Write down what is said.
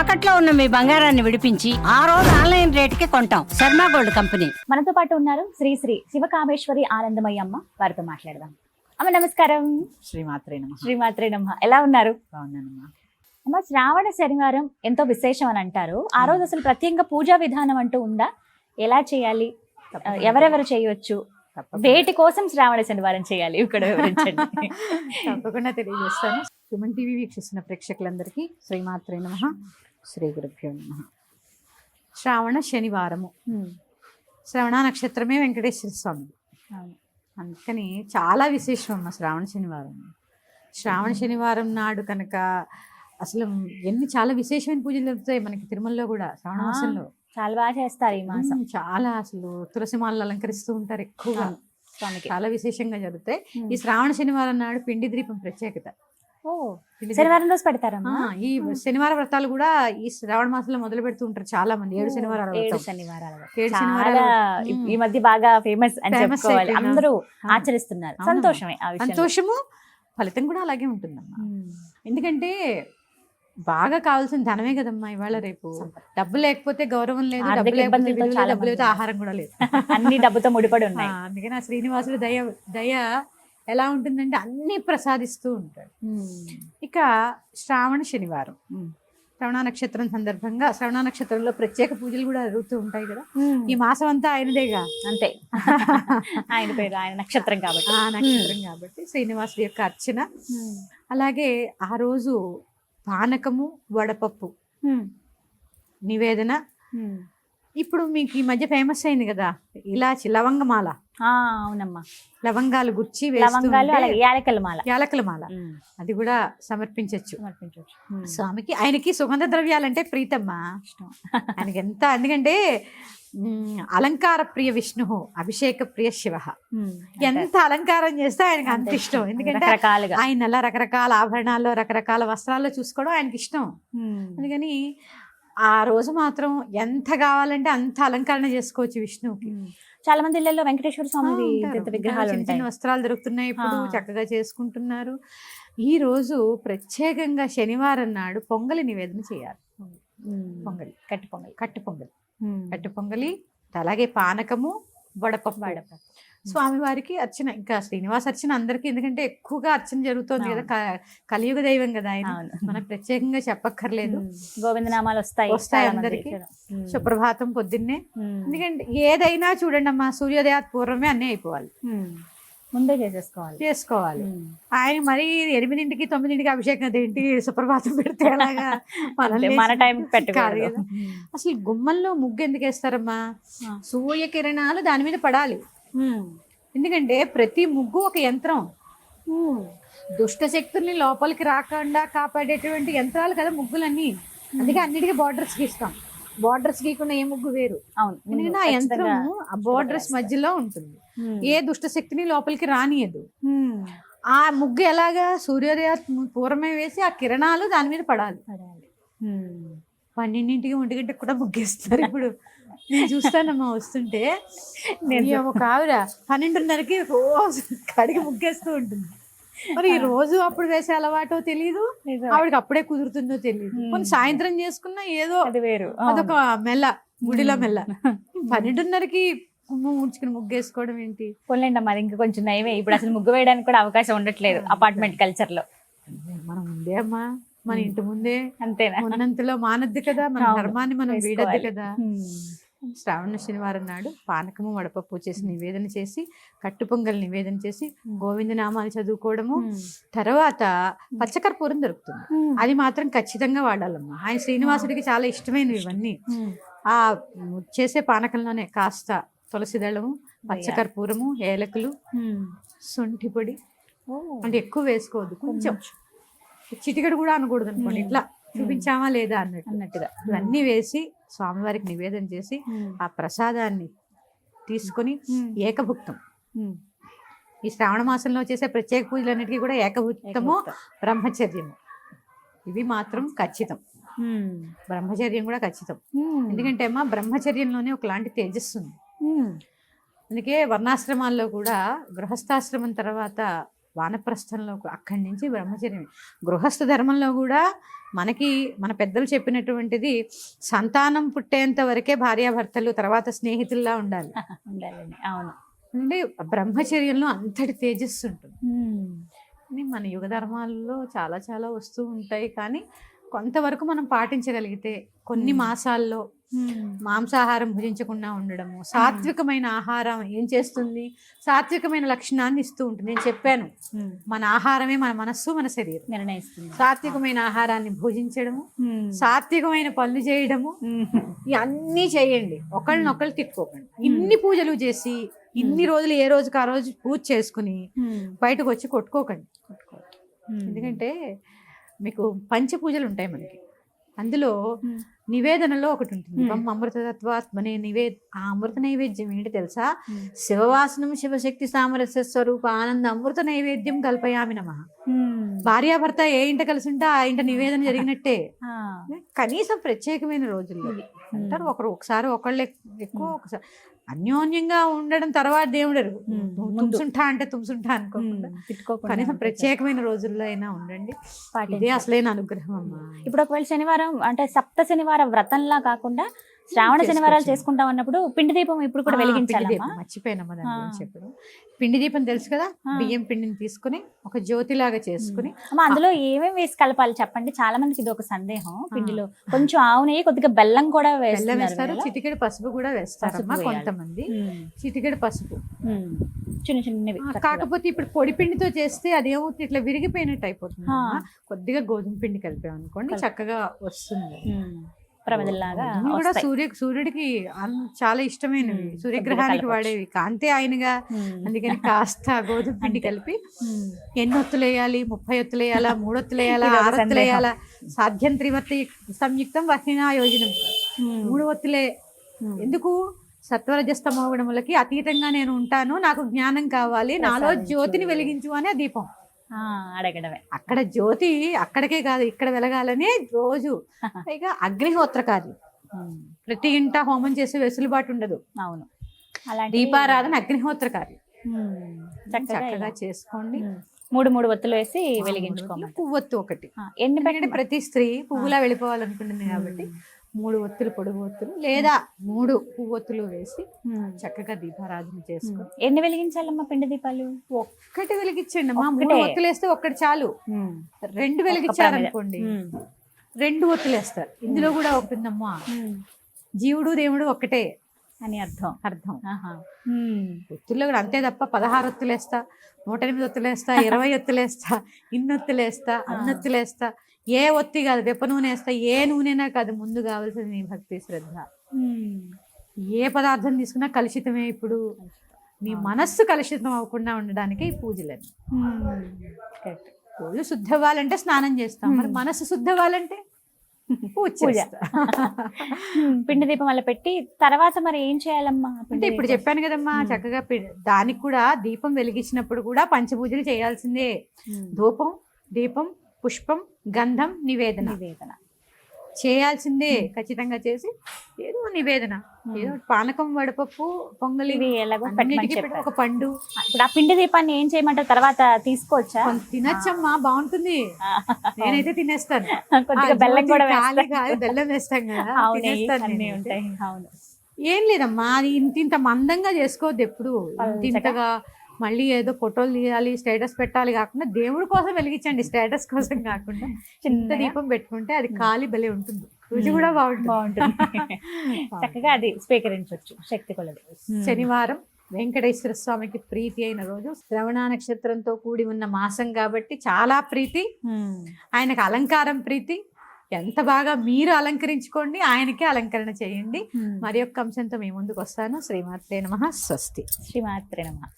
తాకట్లో ఉన్న మీ బంగారాన్ని విడిపించి ఆ రోజు ఆన్లైన్ రేటుకి కొంటాం. Sharma gold company. మనతో పాటు ఉన్నారు శ్రీ శ్రీ శివకామేశ్వరి ఆనందమయ్య అమ్మ వారితో మాట్లాడదాం. అమ్మ నమస్కారం. శ్రీమాత్రే నమ. శ్రీమాత్రేనమ్మ ఎలా ఉన్నారు? బాగున్నానమ్మా. అమ్మ శ్రావణ శనివారం ఎంతో విశేషం అని అంటారు. ఆ రోజు అసలు ప్రత్యేకంగా పూజా విధానం అంటూ ఉందా? ఎలా చేయాలి? ఎవరెవరు తప్పకుండా- వేటి కోసం శ్రావణ శనివారం చేయాలి? ఇక్కడ వివరించండి. తప్పకుండా తెలియజేస్తాను. సుమన్ టీవీ వీక్షిస్తున్న ప్రేక్షకులందరికీ శ్రీమాత్రే నమ. శ్రీ గురుభ్యో నమ. శ్రావణ శనివారము. శ్రవణ నక్షత్రమే వెంకటేశ్వర స్వామి. అందుకని చాలా విశేషం అమ్మ శ్రావణ శనివారం. శ్రావణ శనివారం నాడు కనుక అసలు ఎన్ని చాలా విశేషమైన పూజలు జరుగుతాయి మనకి తిరుమలలో కూడా శ్రావణ మాసంలో. చాలా బాగా చేస్తారు ఈ మాసం. చాలా అసలు తులసి మాలలు అలంకరిస్తూ ఉంటారు ఎక్కువగా. చాలా విశేషంగా జరుగుతాయి. ఈ శ్రావణ శనివారం నాడు పిండి దీపం ప్రత్యేకత. శనివారం రోజు పెడతారమ్మా? ఈ శనివార వ్రతాలు కూడా ఈ శ్రావణ మాసంలో మొదలు పెడుతూ ఉంటారు చాలా మంది ఏడు శనివారాలు ఏడు. శనివారాలు ఏడు శనివారాలు. ఈ- మధ్య బాగా ఫేమస్ అని చెప్పుకోవాలి. అందరూ. ఆచరిస్తున్నారు. సంతోషమే సంతోషము ఫలితం కూడా అలాగే ఉంటుందమ్మా. ఎందుకంటే బాగా కావాల్సిన ధనమే కదమ్మా ఇవాళ రేపు. డబ్బు లేకపోతే గౌరవం లేదు డబ్బు లేకపోతే డబ్బు లేకపోతే ఆహారం కూడా లేదు. అన్ని డబ్బుతో ముడిపడి ఉన్నాయి. అందుకని ఆ శ్రీనివాసుడు దయ దయ ఎలా ఉంటుందంటే అన్ని ప్రసాదిస్తూ ఉంటాడు. ఇక శ్రావణ శనివారం. శ్రవణ నక్షత్రం సందర్భంగా శ్రవణ నక్షత్రంలో ప్రత్యేక పూజలు కూడా జరుగుతూ ఉంటాయి కదా. ఈ మాసం అంతా ఆయనదేగా? అంతే. ఆయన పేరు ఆయన నక్షత్రం కాబట్టి. ఆ నక్షత్రం కాబట్టి శ్రీనివాసుడి యొక్క అర్చన. అలాగే ఆ రోజు పానకము వడపప్పు నివేదన. ఇప్పుడు మీకు ఈ మధ్య ఫేమస్ అయింది కదా ఇలాచి లవంగమాల అవునమ్మా. లవంగాలు గుచ్చి లవంగాలు యాలకల మాల. యాలకుల మాల. ఉమ్, అది కూడా సమర్పించవచ్చు సమర్పించవచ్చు స్వామికి ఆయనకి సుగంధ ద్రవ్యాలంటే ప్రీతమ్మా. ఇష్టం. ఆయనకి ఎంత ఎందుకంటే అలంకార ప్రియ విష్ణు అభిషేక ప్రియ శివ. ఎంత అలంకారం చేస్తే ఆయనకి అంత ఇష్టం. ఎందుకంటే ఆయన అలా రకరకాల ఆభరణాల్లో రకరకాల వస్త్రాల్లో చూసుకోవడం ఆయనకి ఇష్టం. అందుకని ఆ రోజు మాత్రం ఎంత కావాలంటే అంత అలంకరణ చేసుకోవచ్చు విష్ణువుకి. చాలా మంది ఇళ్ళలో వెంకటేశ్వర స్వామి విగ్రహాలు చిన్న వస్త్రాలు దొరుకుతున్నాయి ఇప్పుడు. చక్కగా చేసుకుంటున్నారు. ఈ రోజు ప్రత్యేకంగా శనివారం నాడు పొంగలి నివేదన చేయాలి. పొంగలి. కట్టి పొంగల్. కట్టు పొంగలి. కట్టు పొంగలి అలాగే పానకము వడపప్పు. వడపప్పు. స్వామివారికి అర్చన ఇంకా శ్రీనివాస అర్చన అందరికీ ఎందుకంటే ఎక్కువగా అర్చన జరుగుతోంది కదా కలియుగ దైవం కదా ఆయన. మనకు ప్రత్యేకంగా చెప్పక్కర్లేదు. గోవిందనామాలు వస్తాయి వస్తాయి అందరికీ. సుప్రభాతం పొద్దున్నే. ఎందుకంటే ఏదైనా చూడండి అమ్మా సూర్యోదయాత్ పూర్వమే అన్నీ అయిపోవాలి. ముందే చేసేసుకోవాలి. చేసుకోవాలి. ఆయన మరి ఎనిమిదింటికి తొమ్మిదింటికి అభిషేకం అదేంటి సుప్రభాతం పెడితే ఎలాగా మన టైం కదా. అసలు గుమ్మంలో ముగ్గు ఎందుకు వేస్తారమ్మా? ఆ. సూర్య కిరణాలు దాని మీద పడాలి. ఎందుకంటే ప్రతి ముగ్గు ఒక యంత్రం. ఉమ్, దుష్ట శక్తుల్ని లోపలికి రాకుండా కాపాడేటువంటి యంత్రాలు కదా ముగ్గులన్నీ. అందుకే అన్నిటికీ బార్డర్స్ గీస్తాం బార్డర్స్ గీయకుండా ఏ ముగ్గు వేరు. అవును. ఎందుకంటే ఆ యంత్రము ఆ బార్డర్స్. మధ్యలో ఉంటుంది. ఏ దుష్ట శక్తిని లోపలికి రానియదు. ఆ ముగ్గు ఎలాగా సూర్యోదయ పూర్వమే వేసి ఆ కిరణాలు దాని మీద పడాలి. పడాలి. పన్నెండింటికి ఒంటి గంటకి కూడా ముగ్గేస్తారు ఇప్పుడు. నేను చూస్తానమ్మా వస్తుంటే. నేను ఒక ఆవిడ పన్నెండున్నరకి రోజు కడిగి ముగ్గేస్తూ ఉంటుంది. మరి ఈ రోజు అప్పుడు వేసే అలవాటో తెలియదు. ఆవిడకి అప్పుడే కుదురుతుందో తెలియదు. కొన్ని సాయంత్రం చేసుకున్నా ఏదో అది వేరు. అదొక మెల్ల గుడిలో మెల్ల. పన్నెండున్నరకి గుమ్మ ముడుచుకుని ముగ్గేసుకోవడం ఏంటి? పోలేండి మరి ఇంకా కొంచెం నయమే. ఇప్పుడు అసలు ముగ్గు వేయడానికి కూడా అవకాశం ఉండట్లేదు అపార్ట్మెంట్ కల్చర్లో. మనం ముందే అమ్మా. మన ఇంటి ముందే అంతేనా? ఉన్నంతలో మానద్దు కదా మన. ధర్మాన్ని మనం వీడద్దు. కదా. శ్రావణ శనివారం నాడు పానకము వడపప్పు చేసి నివేదన చేసి కట్టు పొంగల్ నివేదన చేసి గోవింద నామాలు చదువుకోవడము. తర్వాత పచ్చకర్పూరం దొరుకుతుంది. అది మాత్రం ఖచ్చితంగా వాడాలమ్మా. ఆయన శ్రీనివాసుడికి చాలా ఇష్టమైనవి ఇవన్నీ. ఆ చేసే పానకంలోనే కాస్త తులసి దళము పచ్చకర్పూరము ఏలకులు. శొంఠి పొడి. అంటే ఎక్కువ వేసుకోవద్దు. కొంచెం. చిటికెడు కూడా అనకూడదు అనుకోండి ఇట్లా చూపించామా లేదా అన్నట్టు. అన్నట్టుగా. ఇవన్నీ వేసి స్వామివారికి నివేదన చేసి ఆ ప్రసాదాన్ని తీసుకొని ఏకభుక్తం. ఈ శ్రావణ మాసంలో చేసే ప్రత్యేక పూజలన్నిటికీ కూడా ఏకభుక్తము బ్రహ్మచర్యము. ఇవి మాత్రం ఖచ్చితం. బ్రహ్మచర్యం కూడా ఖచ్చితం. ఎందుకంటే అమ్మా బ్రహ్మచర్యంలోనే ఒకలాంటి తేజస్సు ఉంది. అందుకే వర్ణాశ్రమాల్లో కూడా గృహస్థాశ్రమం తర్వాత వానప్రస్థంలో అక్కడి నుంచి బ్రహ్మచర్యం. గృహస్థ ధర్మంలో కూడా మనకి మన పెద్దలు చెప్పినటువంటిది సంతానం పుట్టేంత వరకే భార్యాభర్తలు తర్వాత స్నేహితుల్లా ఉండాలి. ఉండాలండి. అవును. అంటే బ్రహ్మచర్యంలో అంతటి తేజస్సు ఉంటుంది. మన యుగ ధర్మాల్లో చాలా చాలా వస్తూ ఉంటాయి. కానీ కొంతవరకు మనం పాటించగలిగితే కొన్ని. మాసాల్లో. మాంసాహారం భుజించకుండా ఉండడము సాత్వికమైన ఆహారం ఏం చేస్తుంది? సాత్వికమైన లక్షణాన్ని ఇస్తూ ఉంటుంది. నేను చెప్పాను. మన ఆహారమే మన మనస్సు మన శరీరం. నిర్ణయిస్తుంది. సాత్వికమైన ఆహారాన్ని భుజించడము. సాత్వికమైన పనులు చేయడము. ఇవన్నీ చేయండి. ఒకళ్ళనొకళ్ళు తిట్టుకోకండి. ఇన్ని పూజలు చేసి ఇన్ని రోజులు ఏ రోజుకి ఆ రోజు పూజ చేసుకుని. బయటకు వచ్చి కొట్టుకోకండి. ఎందుకంటే మీకు పంచ పూజలు ఉంటాయి మనకి. అందులో. నివేదనలో ఒకటి ఉంటుంది. బ్రహ్మ అమృతత్వాత్మనే నివేద ఆ అమృత నైవేద్యం ఏంటి తెలుసా. శివవాసనం శివశక్తి సామరస్య స్వరూప ఆనంద అమృత నైవేద్యం కల్పయామి నమ. భార్యాభర్త ఏ ఇంట కలిసి ఉంటే ఆ ఇంట నివేదన జరిగినట్టే. కనీసం ప్రత్యేకమైన రోజుల్లో. అంటారు ఒకరు ఒకసారి ఒకళ్ళు ఎక్- ఎక్కువ ఒకసారి అన్యోన్యంగా ఉండడం తర్వాత దేవుడు ఎరుగు. తుమ్- ముందు. తుంసుంటా అంటే తుంసుంటా అనుకోకుండా కనీసం. ప్రత్యేకమైన రోజుల్లో అయినా ఉండండి ఇదే. అసలైన అనుగ్రహం అమ్మా ఇప్పుడు ఒకవేళ శనివారం అంటే సప్త శనివార వ్రతంలా కాకుండా శ్రావణ. శనివారాలు చేసుకుంటాం అన్నప్పుడు పిండి దీపం ఇప్పుడు కూడా దీపం మర్చిపోయినమ్మా దాని ఆ. గురించి చెప్పడం పిండి దీపం తెలుసు కదా. బియ్యం పిండిని తీసుకుని ఒక జ్యోతిలాగా చేసుకుని అందులో ఏమేమి వేసి కలపాలి చెప్పండి చాలా మందికి ఇది ఒక సందేహం పిండిలో కొంచెం ఆవు నెయ్యి కొద్దిగా బెల్లం కూడా వేస్తారు. చిటికెడు పసుపు కూడా వేయాలి. కొంతమంది. చిటికెడు పసుపు. చిన్న చిన్నవి. కాకపోతే ఇప్పుడు పొడి పిండితో చేస్తే అదేమవుతుంది ఇట్లా విరిగిపోయినట్టు అయిపోతుంది. కొద్దిగా గోధుమ పిండి కలుపు. చక్కగా వస్తుంది. ప్రమిదల్లాగా కూడా. సూర్య సూర్యుడికి చాలా ఇష్టమైనవి సూర్యగ్రహానికి వాడేవి కాంతే ఆయనగా. అందుకని కాస్త గోధుమ పిండి. కలిపి. ఎన్ని ఒత్తులు వేయాలి ముప్పై ఒత్తులు వేయాలా మూడు ఒత్తులు వేయాలా ఆరు ఒత్తులు. వేయాలా సాధ్యం త్రివర్తి సంయుక్తం వహినా యోజనం. మూడు ఒత్తులే. ఎందుకు సత్వరజస్తమో గుణములకి అతీతంగా నేను ఉంటాను నాకు జ్ఞానం కావాలి నాలో. జ్యోతిని వెలిగించు అనే దీపం అడగడమే. అక్కడ జ్యోతి అక్కడికే కాదు ఇక్కడ వెలగాలనే రోజు. పైగా అగ్నిహోత్ర కాదు ఉమ్. ప్రతి ఇంట హోమం చేసే వెసులుబాటు ఉండదు. అవును. అలాంటి దీపారాధన అగ్నిహోత్ర ఉమ్. చక్కగా. చేసుకోండి. మూడు మూడు ఒత్తులు వేసి వెలిగించుకోమంటారు. పువ్వొత్తు ఒకటి. ఎందుకంటే పెట్టండి ప్రతి స్త్రీ పువ్వులా వెళ్ళిపోవాలనుకుంటుంది కాబట్టి. మూడు ఒత్తులు పొడుగు ఒత్తులు లేదా మూడు పువ్వొత్తులు వేసి చక్కగా దీపారాధన చేసుకో ఎన్ని వెలిగించాలమ్మా పిండి దీపాలు? ఒక్కటి వెలిగించండి అమ్మా. మూడు ఒక్కటే. ఒత్తులు వేస్తే ఒక్కటి చాలు. రెండు వెలిగించారనుకోండి. ఉమ్. రెండు ఒత్తులు వేస్తారు. ఇందులో కూడా ఒకటి ఉందమ్మా ఉమ్. జీవుడు దేవుడు ఒక్కటే. అని అర్థం. అర్థం. ఒత్తుల్లో కూడా అంతే తప్ప పదహారు ఒత్తులు వేస్తా నూట ఎనిమిది ఒత్తులు వేస్తా ఇరవై ఒత్తులు వేస్తా ఇన్ని ఒత్తులు వేస్తా అన్ని ఒత్తులు వేస్తా ఏ ఒత్తి కాదు వెప్ప నూనె వేస్తా ఏ నూనెనా కాదు ముందు కావాల్సింది నీ భక్తి శ్రద్ధ. ఏ పదార్థం తీసుకున్నా కలుషితమే ఇప్పుడు. నీ మనస్సు కలుషితం అవ్వకుండా ఉండడానికి ఈ పూజలని. పూజ శుద్ధ అవ్వాలంటే స్నానం చేస్తాం. మరి మనస్సు శుద్ధ అవ్వాలంటే పూజ. పిండి దీపం వల్ల పెట్టి తర్వాత మరి ఏం చేయాలమ్మా అంటే ఇప్పుడు? చెప్పాను కదమ్మా చక్కగా దానికి కూడా దీపం వెలిగించినప్పుడు కూడా పంచపూజలు చేయాల్సిందే. ధూపం దీపం పుష్పం గంధం నివేదన. నివేదన. చేయాల్సిందే ఖచ్చితంగా చేసి నివేదన. పానకం వడపప్పు పొంగలి ఎలాగో ఒక పండు. ఇప్పుడు ఆ పిండి దీపాన్ని ఏం చేయమంటారు? తర్వాత తీసుకోవచ్చా? తినచ్చమ్మా బాగుంటుంది. నేనైతే తినేస్తాను. కొద్దిగా బెల్లం కూడా బెల్లం వేస్తాం కదా. ఉంటాయి. అవును. ఏం లేదమ్మా అది ఇంత ఇంత మందంగా చేసుకోవద్దు ఎప్పుడు. ఇంత ఇంతగా మళ్ళీ ఏదో ఫోటోలు తీయాలి స్టేటస్ పెట్టాలి కాకుండా దేవుడి కోసం వెలిగించండి స్టేటస్ కోసం కాకుండా. ఇంత చిన్నగా? దీపం పెట్టుకుంటే అది ఖాళీ భలే ఉంటుంది. రుచి కూడా బాగుంటుంది. బాగుంటుంది. చక్కగా అది స్వీకరించవచ్చు. శక్తి కొలది. శనివారం వెంకటేశ్వర స్వామికి ప్రీతి అయిన రోజు శ్రవణ నక్షత్రంతో కూడి ఉన్న మాసం కాబట్టి చాలా ప్రీతి. ఆయనకు అలంకారం ప్రీతి. ఎంత బాగా మీరు అలంకరించుకోండి ఆయనకే అలంకరణ చేయండి. మరి యొక్క అంశంతో మీ ముందుకు వస్తాను. శ్రీమాత్రే నమ. స్వస్తి. శ్రీమాత్రే నమ.